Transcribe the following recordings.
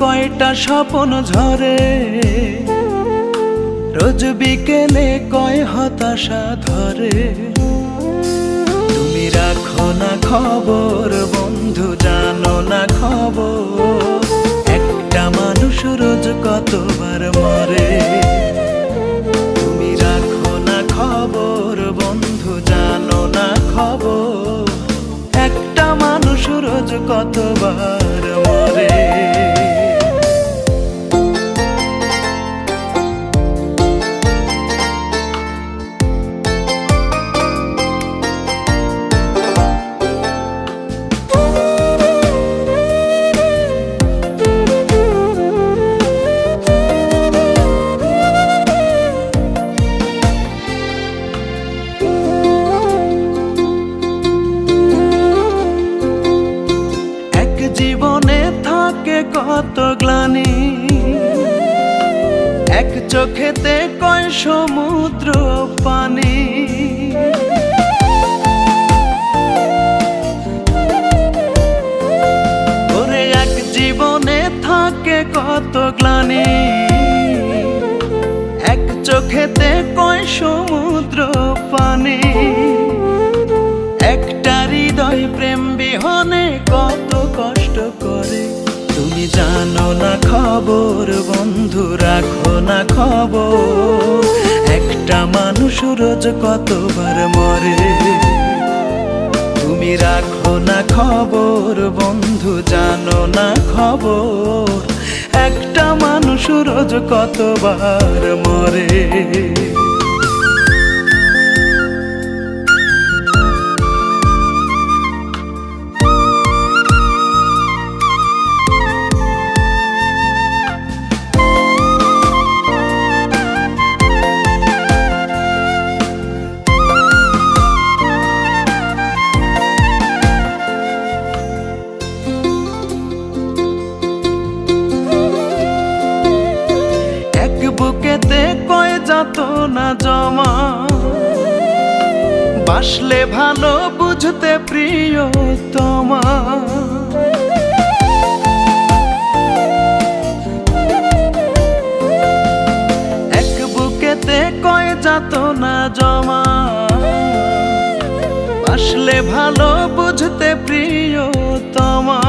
কয়টা স্বপন ঝরে? রোজ বিকেলে কয় হতাশা ধরে? তুমি রাখো না খবর, বন্ধু জানো না খবর। একটা মানুষ রোজ কতবার মরে? তুমি রাখো না খবর, বন্ধু জানো না খবর। একটা মানুষ রোজ কতবার মরে? সমুদ্র পানি। ওরে এক জীবনে থাকে কত গ্লানি। এক চোখেতে কয় সমুদ্র পানি। একটা হৃদয় প্রেম বিহনে কত কষ্ট। খবর বন্ধু, রাখো না খবর। একটা মানুষ রোজ কতবার মরে? তুমি রাখো না খবর বন্ধু, জানো না খবর। একটা মানুষ রোজ কতবার মরে? বাসলে ভালো বুঝতে প্রিয় তোমা এক বুকেতে কয় যাত না জমা। বাসলে ভালো বুঝতে প্রিয় তোমা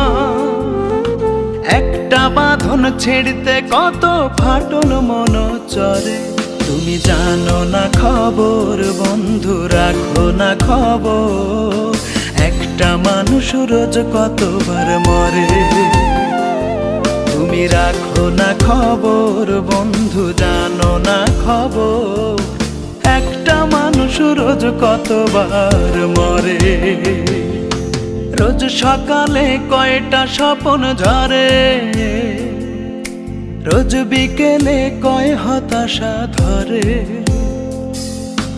একটা বাঁধন ছেড়তে কত ফাটল মন চরে তুমি জানো না খবর, বন্ধু, রাখো না খবর। একটা মানুষ রোজ কতবার মরে? তুমি রাখো না খবর, বন্ধু, জানো না খবর। একটা মানুষ রোজ কতবার মরে? রোজ সকালে কয়টা স্বপন ঝরে? রোজ বিকেলে কয় হতাশা ধরে।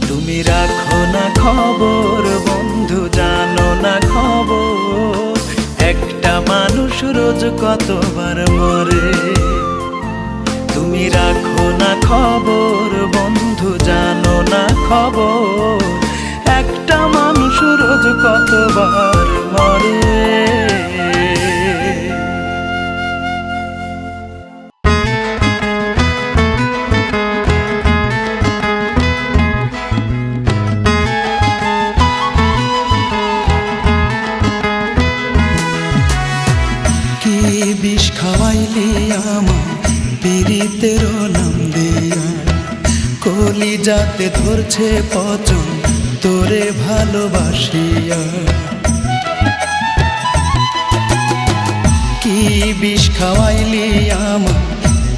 তুমি রাখো না খবর, বন্ধু, জানো না খবর। একটা মানুষ রোজ কতবার মরে। তুমি রাখো না খবর, বন্ধু, জানো না খবর। একটা মানুষ রোজ কতবার মরে। নাম দিয়া কলি যাতে ধরছে পচন, তোরে ভালোবাসিয়া কি বিষ খাওয়াইলি আমার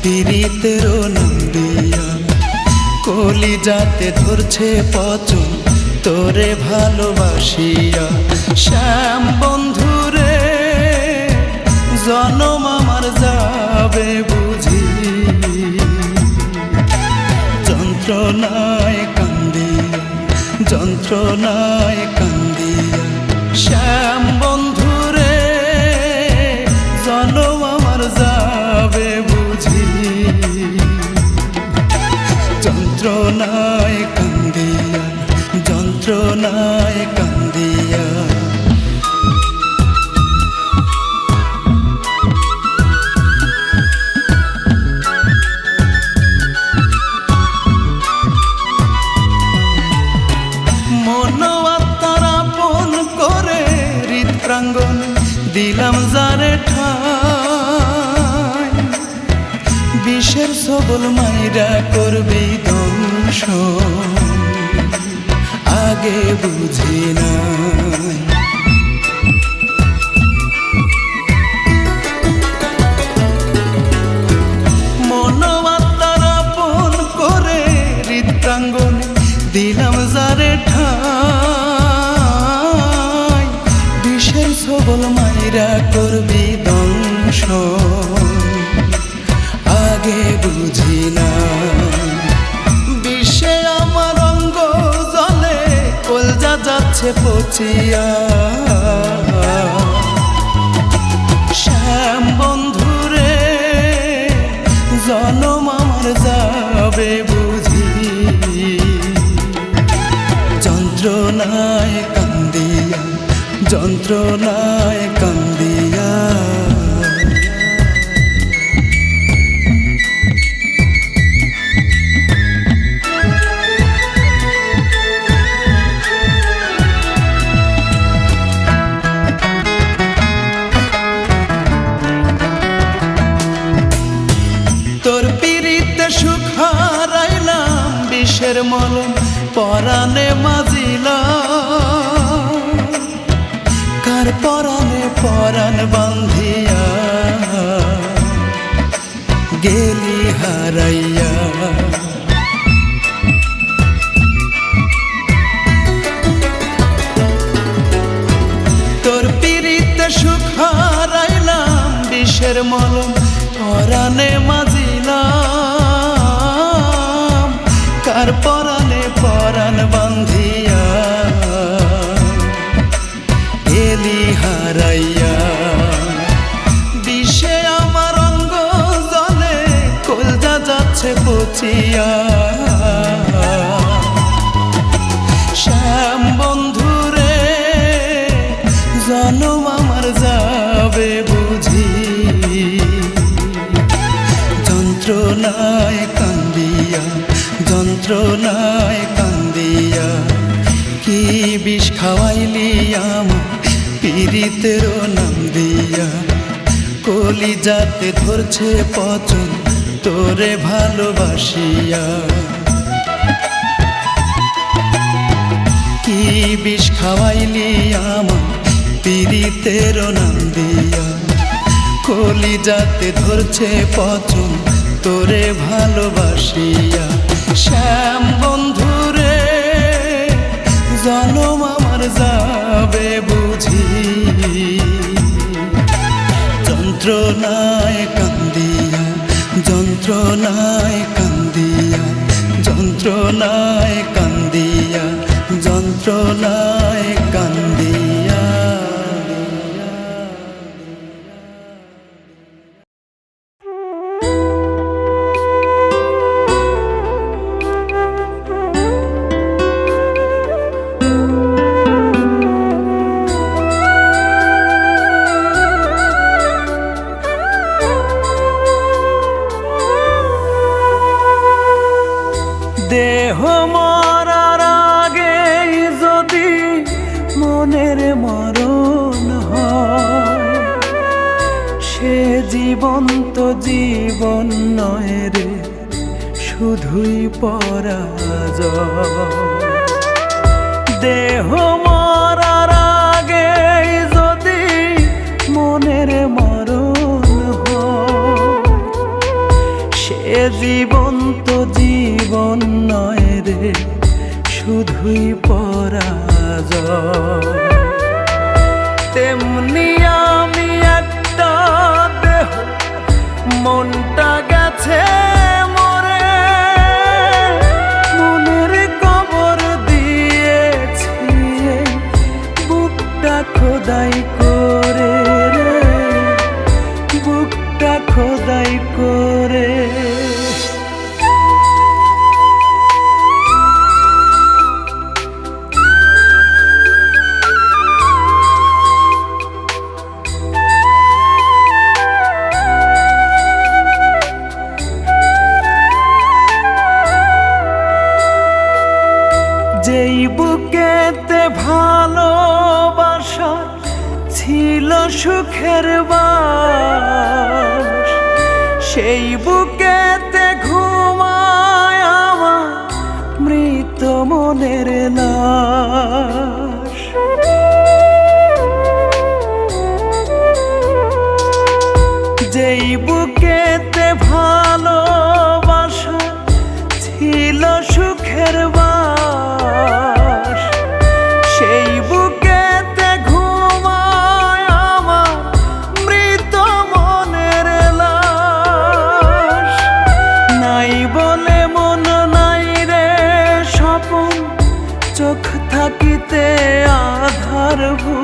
পীড়িতের নাম দিয়া কলি যাতে ধরছে পচন, তোরে ভালোবাসিয়া শ্যাম বন্ধুরে, জনম আমার যাবে বুঝি যন্ত্রণায় কান্দি যন্ত্রণায় কান্দি। শ্যাম বন্ধুরে জনম আমার যাবে বুঝি। যন্ত্রণায় কান্দি যন্ত্রণায় দিলাম জারে ঠাই। বিশ্বের সবল মাইরা করবে দংশ আগে বুঝি না মনবাত্মারা করে দিলাম যারে ঠাই। সবল মা মাইরা করবি ধ্বংস আগে বুঝি না বিশ্বে আমার অঙ্গ জলে কলজা যাচ্ছে পচিয়া। শ্যাম বন্ধুরে, জনম আমার যাবে বুঝি। যন্ত্রণায় কান্দিয়া, যন্ত্রণায় মলম পরাণে মাজিলাম, কার পরাণে পরাণ বান্ধিয়া, এলি হারাইয়া। বিষে আমার অঙ্গ জলে কলজা যাচ্ছে পচিয়া। শ্যাম বন্ধুরে, জনম যন্ত্রণায় কান্দিয়া যন্ত্রণায় কান্দিয়া, কি বিষ খাওয়াইলি আমার পীড়িতের নাম দিয়া? কলি যাতে ধরছে পচন, তোরে ভালোবাসিয়া। কি বিষ খাওয়াইলি আমার পীড়িতের নাম দিয়া? কলি যাতে ধরছে পচন তোরে ভালোবাসিয়া শ্যাম বন্ধুরে জনম আমার যাবে বুঝি। যন্ত্রণায় কান্দিয়া যন্ত্রণায় কান্দিয়া যন্ত্রণায় কান্দিয়া, যন্ত্রণায় দেহ খোদাই করে রে বুকটা খোদাই করে। সুখের বাস। সেই বুকেতে ঘুমায় আমার মৃত মনের না to who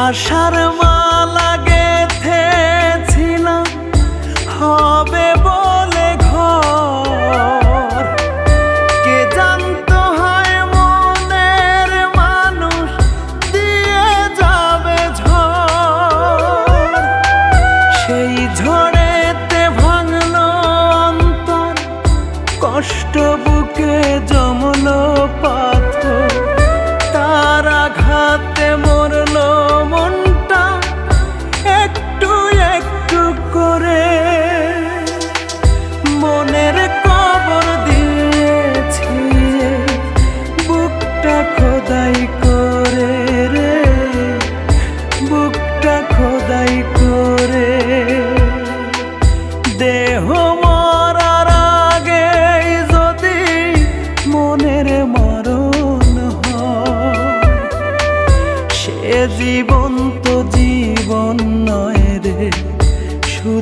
আশার মা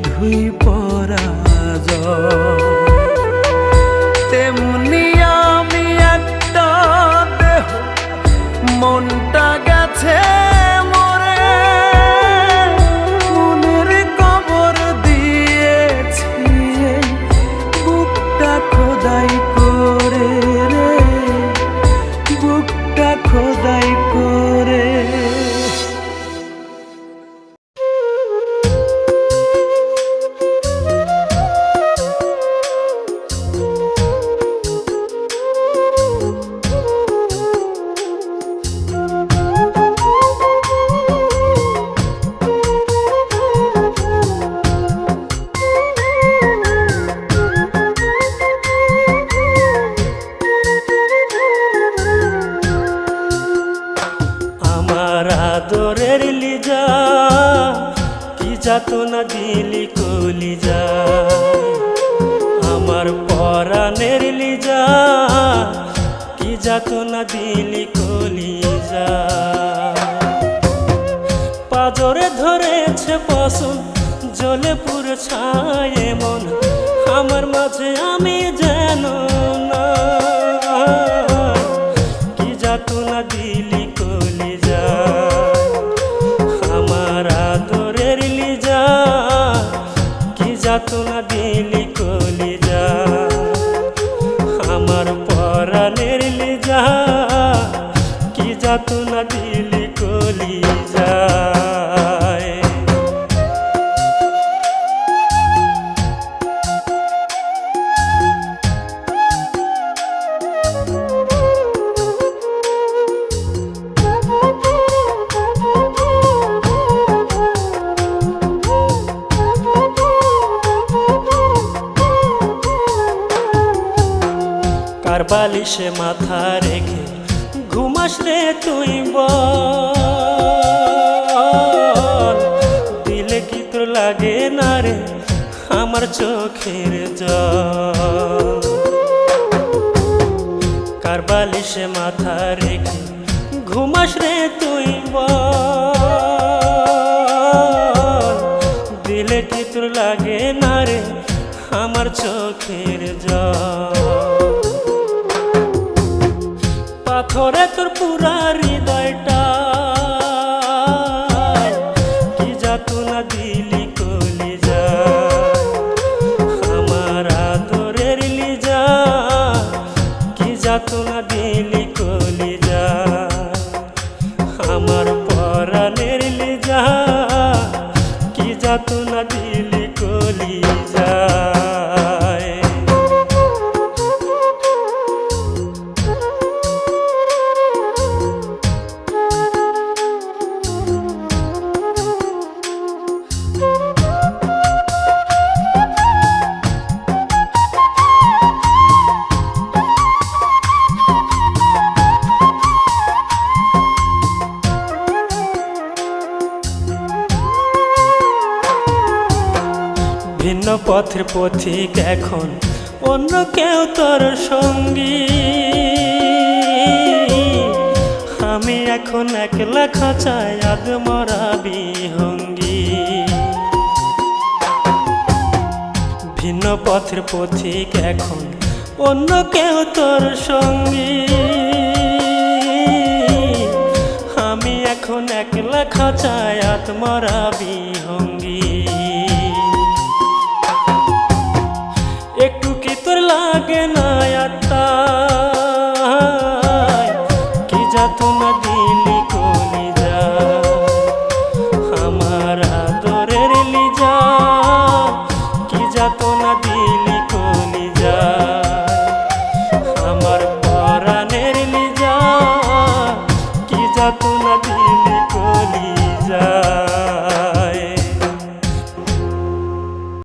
ধুই পরাজ তেমনি আমি একটা দেহ মনটা গেছে গলি কলি যা পাজরে ধরেছে পশু জলে পুর ছায় মন। আমার মাঝে আমি মাথা রেখে ঘুমাস রে তুই দিলে কি তোর লাগে না রে আমার চোখের কার বালিশে মাথা রেখে ঘুমাস রে তুই দিলে কি তোর লাগে না রে আমার চোখের জল? ঝরে তোর পুরা হৃদয়টা। পথের পথিক এখন, অন্য কেউ তোর সঙ্গী। আমি এখন একলা খাঁচায় আদ মরা বিহঙ্গি। ভিন্ন পথের পথিক এখন, অন্য কেউ তোর সঙ্গী। আমি এখন একলা খাঁচায় আত্মরা বিহঙ্গী। again. Uh,